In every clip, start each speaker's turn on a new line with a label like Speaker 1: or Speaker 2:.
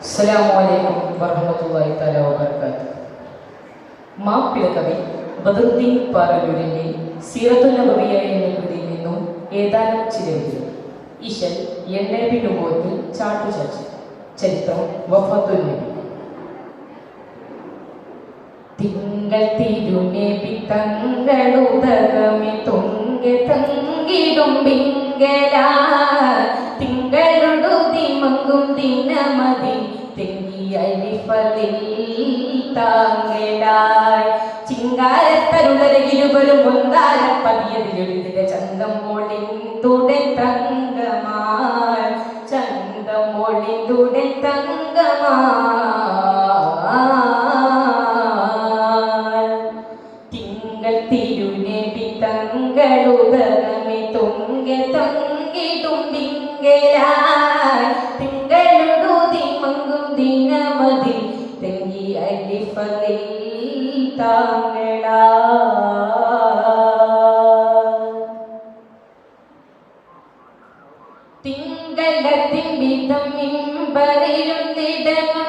Speaker 1: അസ്സലാമു അലൈക്കും വറഹ്മത്തുള്ളാഹി തആല വബറകാതുഹു. മാപ്പിള കവി ബദറുദ്ദീൻ പാറലൂരിന്റെ സീറത്തുൽ നബവിയ എന്ന കൃതിയിൽ നിന്നും ഏതാനും ചില വരികൾ ഇശൽ എണ്ണേബി നുബോത്തിൽ ചാട്ടുചാച്ച് ചരിത്രം വഫത്തുൽ നബി. തിങ്കൾ തിരുനബി തങ്ങളുതകമി തുങ്ക തങ്കിടും പിങ്കല തിങ്കളുടു മങ്കും ദിനമതി തെങ്കി അലിഫലിൽ താങ്കലായി ചിങ്കാരത്തരുളരകിലുവരും ഒന്നാല പതിയതിലെഴുതിയ ചന്തം മൊളിൻ തുടൻ തങ്കമായി ചന്തം മൊളിൻ തുടൻ തങ്കമായി തിങ്കൾ തിരുനബി തങ്ങളുതകമി തൊങ്ക തൊങ്കിടും തിങ്കലായി താങ്കളാ തിങ്കളത്തിൻ വിധം വിധം മിമ്പറിരുന്നിടമും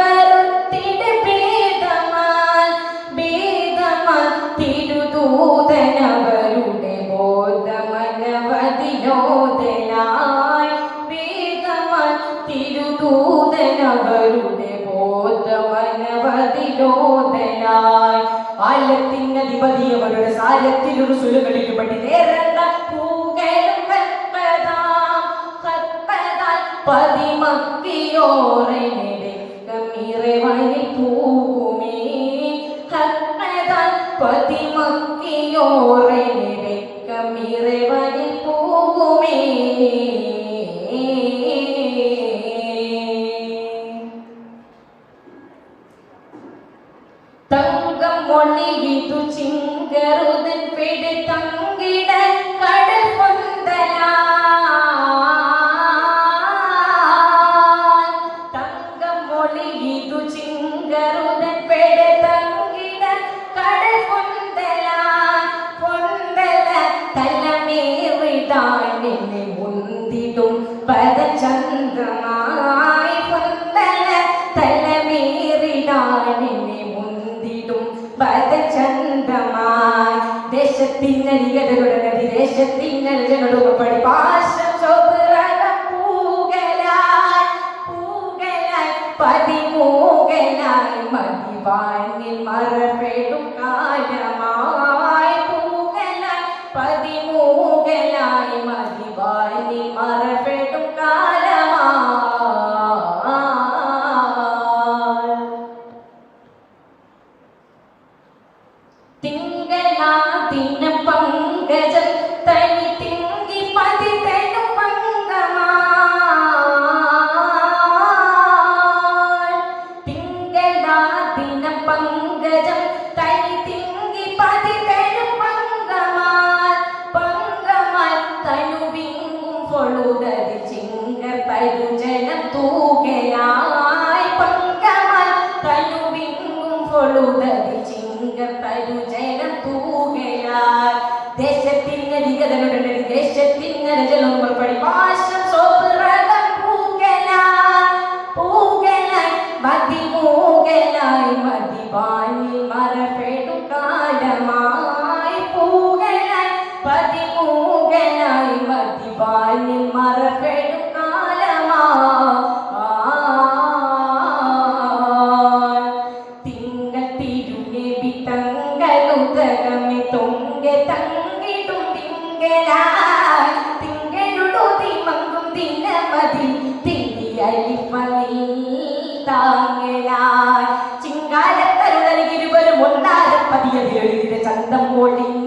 Speaker 1: വരുത്തിട ഭേദമായി തിരുദൂതനവരുടെ ബോധമനവതിനോദനായി വേദമായി തിരുദൂതനവരുടെ ബോധമനവതിനോദനായി ആലത്തിനധിപതി അവരുടെ സാലത്തിലൊരു സുലുകളിലുപടി നേരണ്ട പൂകലും വെപ്പതാം കപ്പതാൽ പതിമക്കിയോറനിറവനിൽ മൊഴിയിതു ചിങ്കറുതൻ പെട് തങ്കിട കടൽ തങ്കം മൊഴിയിതു ചിങ്കറുതൻ പെട് തങ്കിട കടൽ പൊന്തലാ പൊന്തല നിന്നെ മുന്തിടും പദചന്ദ്രമായി ദേശത്തിനരികരുടെ നദി ദേശത്തിനരുപടി പാശം ചോപ്രക പൂകലായി പൂകലായി പതിമൂകലായി മതിവാനിൽ മറപ്പെടും കാലമായി തൂകലായി ദേശത്തിനരികതനുടനെ ദേശത്തിനരജനം പുറപ്പടി പാശം തങ്ങളുതകമി തൊങ്ക തങ്കിടും തിങ്കളായി തിങ്കളുടു മങ്കും ദിനമതി. തിങ്ങി അലിഫലിൽ താങ്ങലായി ചിങ്കാലത്തരുളരികിരുവരും ഒന്നാല പതിയതി എഴുതിയ ചന്തം ഒളിന്തുട